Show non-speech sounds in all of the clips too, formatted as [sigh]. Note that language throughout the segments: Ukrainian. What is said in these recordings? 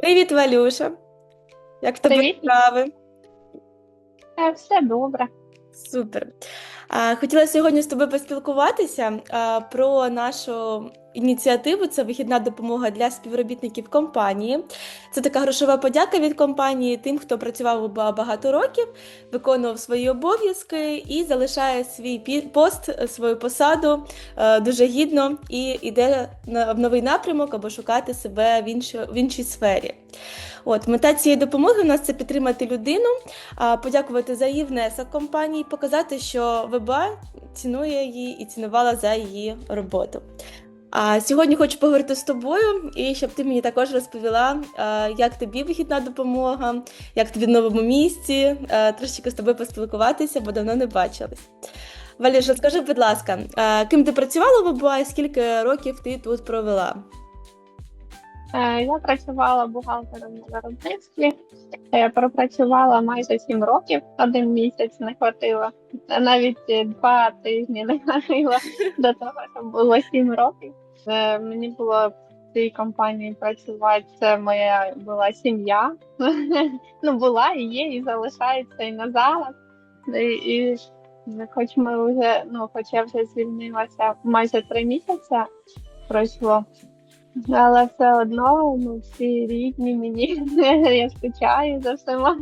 Привіт, Валюша. Як в тебе Привіт, справи? Е, все добре. Супер. А, хотіла сьогодні з тобою поспілкуватися а, про нашу ініціативу. Це вихідна допомога для співробітників компанії. Це така грошова подяка від компанії тим, хто працював багато років, виконував свої обов'язки і залишає свій пост, свою посаду е, дуже гідно і йде в новий напрямок або шукати себе в іншій, в іншій сфері. От мета цієї допомоги у нас це підтримати людину, подякувати за її внесок компанії, показати, що ВБА цінує її і цінувала за її роботу. А сьогодні хочу поговорити з тобою, і щоб ти мені також розповіла, як тобі вихідна допомога, як тобі в новому місці, трошечки з тобою поспілкуватися, бо давно не бачились. Валюша, скажи, будь ласка, ким ти працювала в і скільки років ти тут провела? Е, Я працювала бухгалтером на виробництві, Е, пропрацювала майже сім років, один місяць не хватило, Е, навіть е, два тижні не хватило до того, щоб було сім років. Е, Мені було в цій компанії працювати, це моя була сім'я. [laughs] Ну, була і є, і залишається і на зараз. І хоч ми вже, ну, хоч я вже звільнилася майже три місяці пройшло. Але все одно ну, всі рідні мені. [laughs] Я скучаю за всіма.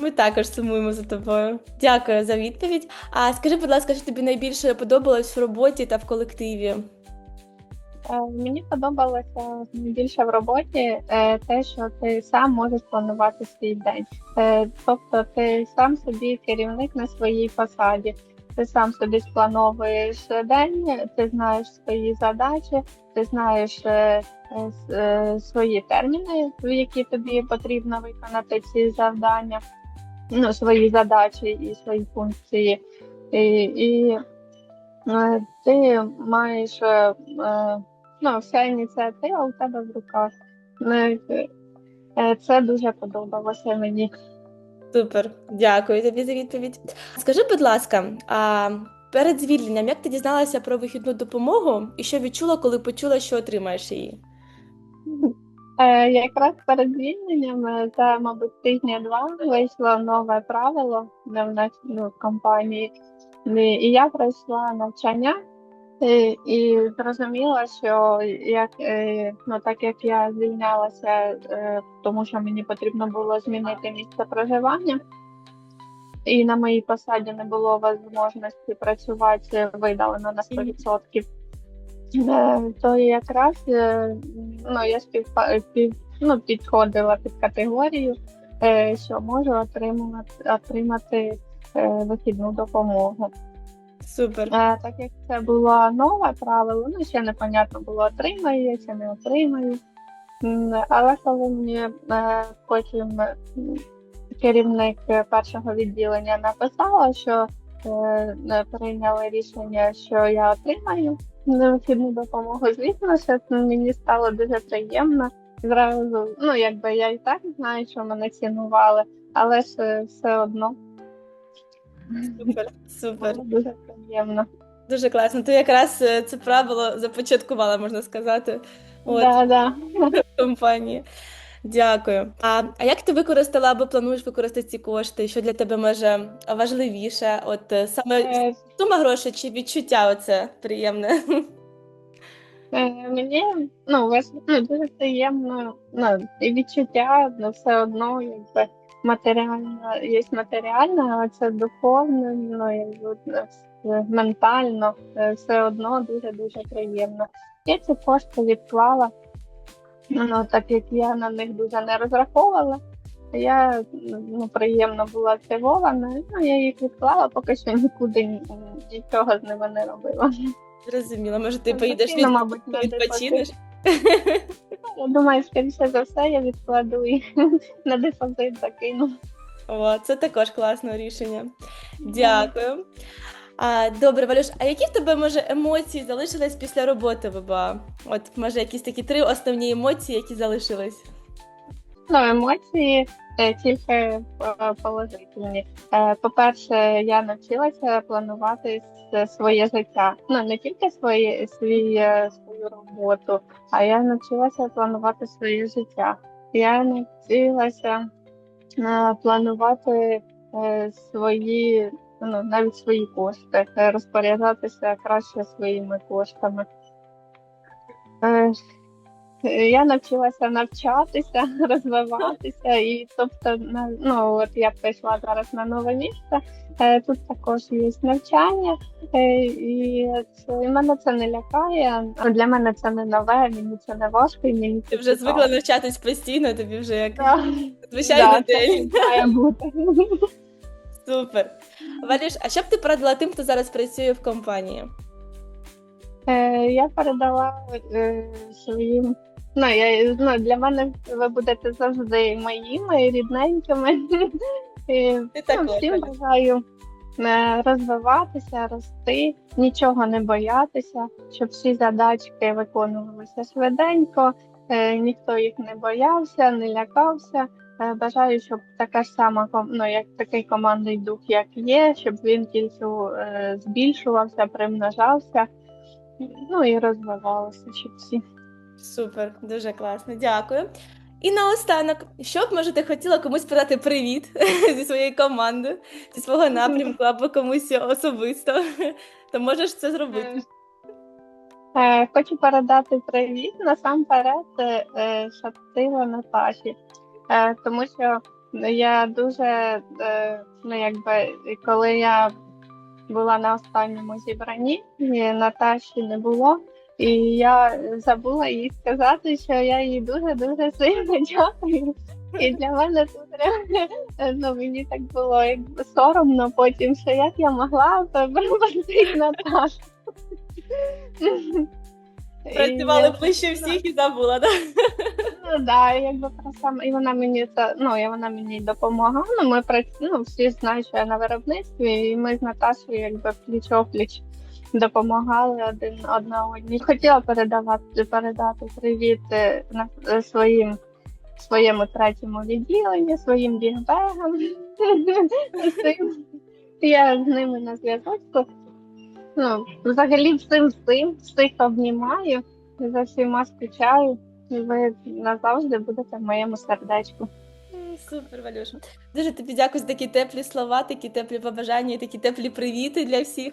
Ми також сумуємо за тобою. Дякую за відповідь. А скажи, будь ласка, що тобі найбільше подобалось в роботі та в колективі? Е, Мені подобалося найбільше в роботі е, те, що ти сам можеш планувати свій день. Е, Тобто ти сам собі керівник на своїй посаді. Ти сам собі сплановуєш день, ти знаєш свої задачі, ти знаєш свої терміни, в які тобі потрібно виконати ці завдання, ну, свої задачі і свої функції. І, і ти маєш ну, вся ініціатива у тебе в руках. Е, е, Це дуже подобалося мені. Супер, дякую тобі за відповідь. Скажи, будь ласка, а перед звільненням як ти дізналася про вихідну допомогу і що відчула, коли почула, що отримаєш її? Е, якраз перед звільненням, е, за, мабуть, тижня два вийшло нове правило в нас ну, компанії, і я пройшла навчання. І, і зрозуміла, що як ну так як я звільнялася, тому що мені потрібно було змінити місце проживання, і на моїй посаді не було можливості працювати видалено на 100%, е, то якраз е, ну, я співпа- під, ну, підходила під категорію, е, що можу отримувати, отримати е, вихідну допомогу. Супер. Е, так як це було нове правило, ну ще непонятно було, отримаю я чи не отримаю. Але коли мені е, потім керівник першого відділення написала, що е, прийняли рішення, що я отримаю необхідну допомогу, звісно, що мені стало дуже приємно. Зразу, ну якби я і так знаю, що мене цінували, але ж все одно Супер, супер. дуже приємно. Дуже класно. Ти якраз е, це правило започаткувала, можна сказати, от, Да, да. компанії. Дякую. А, а як ти використала або плануєш використати ці кошти? Що для тебе може важливіше? От е, саме Е, сума грошей чи відчуття оце приємне? Мені ну, ну, дуже приємно ну, і відчуття, але все одно якби матеріально є матеріальне, а це духовне, ну, е, ментально, е, все одно дуже-дуже приємно. Я ці кошти відклала, ну, так як я на них дуже не розраховувала. Я ну, приємно була здивована, ну, я їх відклала, поки що нікуди нічого з ними не робила. Зрозуміло, може ти Ну, поїдеш від... відпочинеш? [laughs] Я думаю, скоріше за все, я відкладу і [laughs] на депозит закину. О, це також класне рішення. Дякую. А, добре, Валюш, а які в тебе може емоції залишились після роботи в ВБА? От може якісь такі три основні емоції, які залишились? Ну, емоції тільки е, положительні. Е, По-перше, я навчилася планувати своє життя. Ну, не тільки своє, свій, е, свою роботу, а я навчилася планувати своє життя. я навчилася е, планувати е, свої, ну, навіть свої кошти, е, розпоряджатися краще своїми коштами. Я навчилася навчатися, [laughs] розвиватися, і тобто, ну от я прийшла зараз на нове місце. е, Тут також є навчання, е, і це і мене це не лякає. Для мене це не нове, мені це не важко, і мені Ти вже цікаво. звикла навчатись постійно, тобі вже як Так. звичайний Да, день. має бути. [laughs] Супер. Валюш, а що б ти порадила тим, хто зараз працює в компанії? Е, Я передала своїм. Ну, я, ну, для мене ви будете завжди моїми рідненькими. [laughs] І, Ти ну, також, всім бажаю е, розвиватися, рости, нічого не боятися, щоб всі задачки виконувалися швиденько, е, ніхто їх не боявся, не лякався. Е, Бажаю, щоб така ж сама ком- ну, як такий командний дух, як є, щоб він тільки е, збільшувався, примножався, ну і розвивалося, щоб всі. Супер, дуже класно, дякую. І наостанок, що б, може, ти хотіла комусь передати привіт [laughs] зі своєї команди, зі свого напрямку [laughs] або комусь особисто, [laughs] то можеш це зробити. Е, Хочу передати привіт насамперед е, е, Наташі, е, тому що я дуже, е, ну якби, коли я була на останньому зібранні, Наташі не було, і я забула їй сказати, що я їй дуже дуже сильно [laughs] дякую. І для мене тут ну, мені так було якби соромно потім, що як я могла пробачити Наташу. Працювали І, ближче всіх і забула, так? Ну да, якби про саме і вона мені це ну і вона мені допомагала. Ну, ми ну, всі знають, що я на виробництві, і ми з Наташею якби пліч опліч допомагали один одна одній. Хотіла передавати передати привіт на е, своїм своєму третьому відділенню, своїм бігбегам. [laughs] Я з ними на зв'язочку. Ну, взагалі всім всім, всіх обнімаю, за всіма скучаю. Ви назавжди будете в моєму сердечку. Супер, Валюша. Дуже тобі дякую за такі теплі слова, такі теплі побажання і такі теплі привіти для всіх.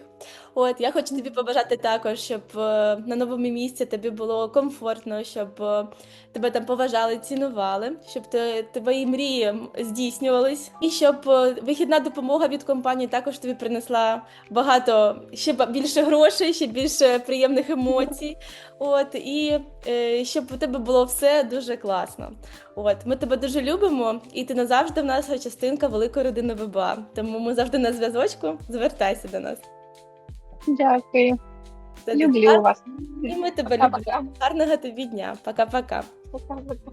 От я хочу тобі побажати також, щоб е, на новому місці тобі було комфортно, щоб е, тебе там поважали, цінували, щоб те- твої мрії здійснювались, і щоб е, вихідна допомога від компанії також тобі принесла багато ще більше грошей, ще більше приємних емоцій. От і щоб у тебе було все дуже класно. От, ми тебе дуже любимо, і ти назавжди в нас частинка великої родини ВБА. Тому ми завжди на зв'язочку. Звертайся до нас. Дякую. Це Люблю вас. І ми тебе любимо. Гарного тобі дня. Пока-пока. Пока-пока.